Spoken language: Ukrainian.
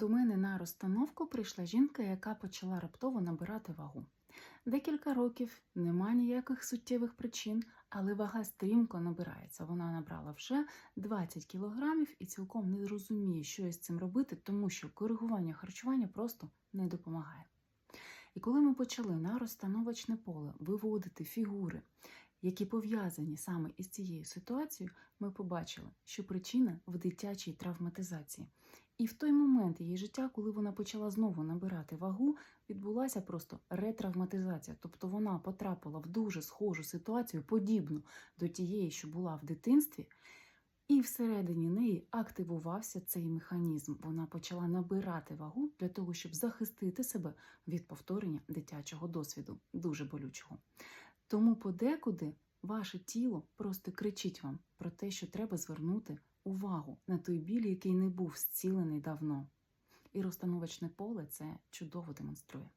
До мене на розстановку прийшла жінка, яка почала раптово набирати вагу. Декілька років, нема ніяких суттєвих причин, але вага стрімко набирається. Вона набрала вже 20 кілограмів і цілком не розуміє, що із цим робити, тому що коригування харчування просто не допомагає. І коли ми почали на розстановочне поле виводити фігури, які пов'язані саме із цією ситуацією, ми побачили, що причина в дитячій травматизації. І в той момент її життя, коли вона почала знову набирати вагу, відбулася просто ретравматизація. Тобто вона потрапила в дуже схожу ситуацію, подібну до тієї, що була в дитинстві, і всередині неї активувався цей механізм. Вона почала набирати вагу для того, щоб захистити себе від повторення дитячого досвіду, дуже болючого. Тому подекуди ваше тіло просто кричить вам про те, що треба звернути увагу на той біль, який не був зцілений давно. І розстановочне поле це чудово демонструє.